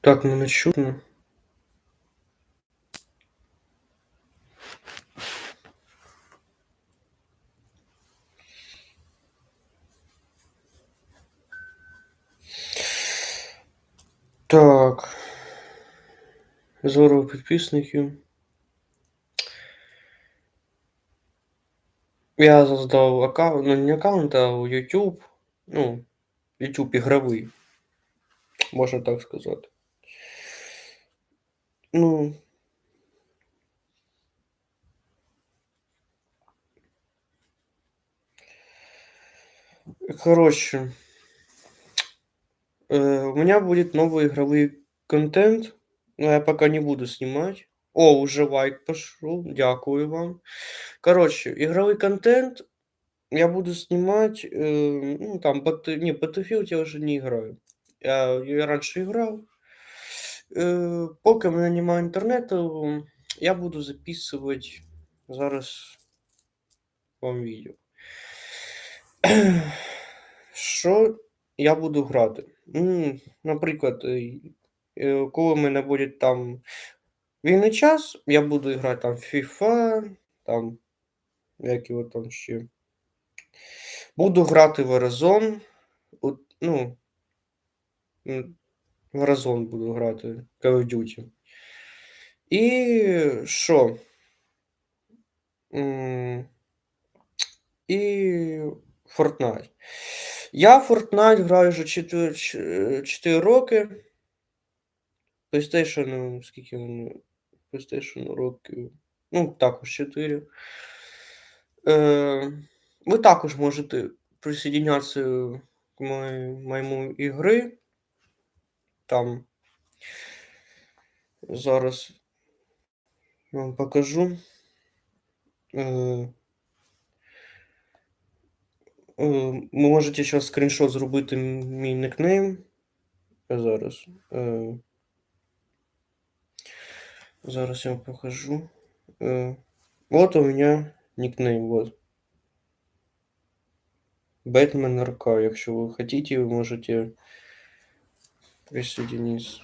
Так, мене чутно. Так. Здорово, підписники. Я создал аккаунт, ну не аккаунт, а YouTube. Ну, YouTube ігровий. Можна так сказати. Ну. Короче. Э, у меня будет новый игровой контент, но я пока не буду снимать. О, уже лайк пошел, дякую вам. Короче, игровой контент я буду снимать, э, ну там, Бат- не, Battlefield я уже не играю. Я, я раньше играл. Э, поки в мене немає інтернету, я буду записувати зараз вам відео. Що я буду грати? Наприклад, е, е, коли в мене буде там вільний час, я буду грати там FIFA, там, як його там ще. Буду грати в Warzone. Ну, Warzone буду грати, Call of Duty. І що? І Fortnite. Я в Fortnite граю вже 4, 4 роки. PlayStation, скільки мені? PlayStation років. Ну, також 4. Е, ви також можете присоединятися к моєму ігри. Там зараз вам покажу. Е, е, ви можете зараз скріншот зробити мій никнейм. Зараз. Е, зараз я вам покажу. Вот у меня никнейм, вот. РК. Якщо ви хотите, ви можете Decide nisso.